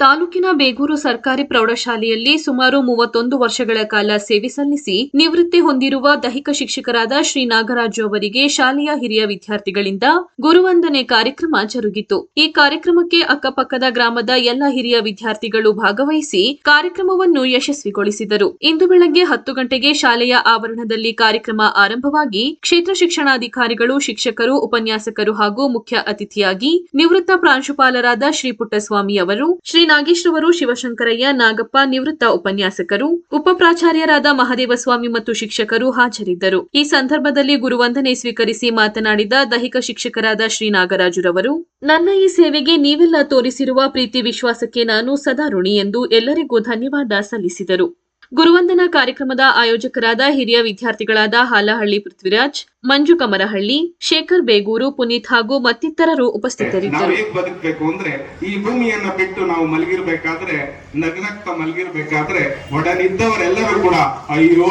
ತಾಲೂಕಿನ ಬೇಗೂರು ಸರ್ಕಾರಿ ಪ್ರೌಢಶಾಲೆಯಲ್ಲಿ ಸುಮಾರು ಮೂವತ್ತೊಂದು ವರ್ಷಗಳ ಕಾಲ ಸೇವೆ ಸಲ್ಲಿಸಿ ನಿವೃತ್ತಿ ಹೊಂದಿರುವ ದೈಹಿಕ ಶಿಕ್ಷಕರಾದ ಶ್ರೀ ನಾಗರಾಜು ಅವರಿಗೆ ಶಾಲೆಯ ಹಿರಿಯ ವಿದ್ಯಾರ್ಥಿಗಳಿಂದ ಗುರುವಂದನೆ ಕಾರ್ಯಕ್ರಮ ಜರುಗಿತು. ಈ ಕಾರ್ಯಕ್ರಮಕ್ಕೆ ಅಕ್ಕಪಕ್ಕದ ಗ್ರಾಮದ ಎಲ್ಲ ಹಿರಿಯ ವಿದ್ಯಾರ್ಥಿಗಳು ಭಾಗವಹಿಸಿ ಕಾರ್ಯಕ್ರಮವನ್ನು ಯಶಸ್ವಿಗೊಳಿಸಿದರು. ಇಂದು ಬೆಳಗ್ಗೆ ಹತ್ತು ಗಂಟೆಗೆ ಶಾಲೆಯ ಆವರಣದಲ್ಲಿ ಕಾರ್ಯಕ್ರಮ ಆರಂಭವಾಗಿ ಕ್ಷೇತ್ರ ಶಿಕ್ಷಣಾಧಿಕಾರಿಗಳು, ಶಿಕ್ಷಕರು, ಉಪನ್ಯಾಸಕರು ಹಾಗೂ ಮುಖ್ಯ ಅತಿಥಿಯಾಗಿ ನಿವೃತ್ತ ಪ್ರಾಂಶುಪಾಲರಾದ ಶ್ರೀ ಪುಟ್ಟಸ್ವಾಮಿ ಅವರು ಶ್ರೀ ನಾಗೇಶ್ ರವರು ಶಿವಶಂಕರಯ್ಯ, ನಾಗಪ್ಪ ನಿವೃತ್ತ ಉಪನ್ಯಾಸಕರು ಉಪ ಪ್ರಾಚಾರ್ಯರಾದ ಮಹದೇವಸ್ವಾಮಿ ಮತ್ತು ಶಿಕ್ಷಕರು ಹಾಜರಿದ್ದರು. ಈ ಸಂದರ್ಭದಲ್ಲಿ ಗುರುವಂದನೆ ಸ್ವೀಕರಿಸಿ ಮಾತನಾಡಿದ ದೈಹಿಕ ಶಿಕ್ಷಕರಾದ ಶ್ರೀ ನಾಗರಾಜುರವರು, ನನ್ನ ಈ ಸೇವೆಗೆ ನೀವೆಲ್ಲ ತೋರಿಸಿರುವ ಪ್ರೀತಿ ವಿಶ್ವಾಸಕ್ಕೆ ನಾನು ಸದಾ ಋಣಿ ಎಂದು ಎಲ್ಲರಿಗೂ ಧನ್ಯವಾದ ಸಲ್ಲಿಸಿದರು. ಗುರುವಂದನಾ ಕಾರ್ಯಕ್ರಮದ ಆಯೋಜಕರಾದ ಹಿರಿಯ ವಿದ್ಯಾರ್ಥಿಗಳಾದ ಹಾಲಹಳ್ಳಿ ಪೃಥ್ವಿರಾಜ್, ಮಂಜು ಕಮರಹಳ್ಳಿ, ಶೇಖರ್ ಬೇಗೂರು, ಪುನೀತ್ ಹಾಗೂ ಮತ್ತಿತರರು ಉಪಸ್ಥಿತರಿದ್ದರು. ಹೇಗ್ ಅಂದ್ರೆ ಈ ಭೂಮಿಯನ್ನ ಬಿಟ್ಟು ನಾವು ಮಲಗಿರ್ಬೇಕಾದ್ರೆ ನಗ್ನಕ್ಕ ಮಲಗಿರ್ಬೇಕಾದ್ರೆ ಒಡನಿದ್ದವರೆಲ್ಲರೂ ಕೂಡ, ಅಯ್ಯೋ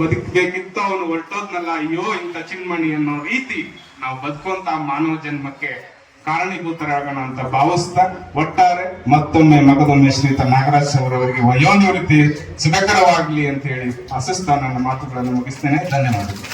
ಬದುಕಬೇಕಿತ್ತ ಅವನು ಹೊರಟೋದ್ನಲ್ಲ, ಅಯ್ಯೋ, ಇಂಥ ಚಿನ್ಮಣಿ ಅನ್ನೋ ರೀತಿ ನಾವು ಬದುಕುವಂತ ಮಾನವ ಜನ್ಮಕ್ಕೆ ಕಾರಣೀಭೂತರಾಗೋಣ ಅಂತ ಭಾವಿಸ್ತಾ, ಒಟ್ಟಾರೆ ಮತ್ತೊಮ್ಮೆ ಮಗದೊಮ್ಮೆ ಶ್ರೀತ ನಾಗರಾಜ್ ಅವರವರಿಗೆ ವಯೋನಿವೃತ್ತಿ ಸುಖಕರವಾಗಲಿ ಅಂತ ಹೇಳಿ ಆಶಿಸ್ತಾ ನನ್ನ ಮಾತುಗಳನ್ನು ಮುಗಿಸ್ತೇನೆ. ಧನ್ಯವಾದಗಳು.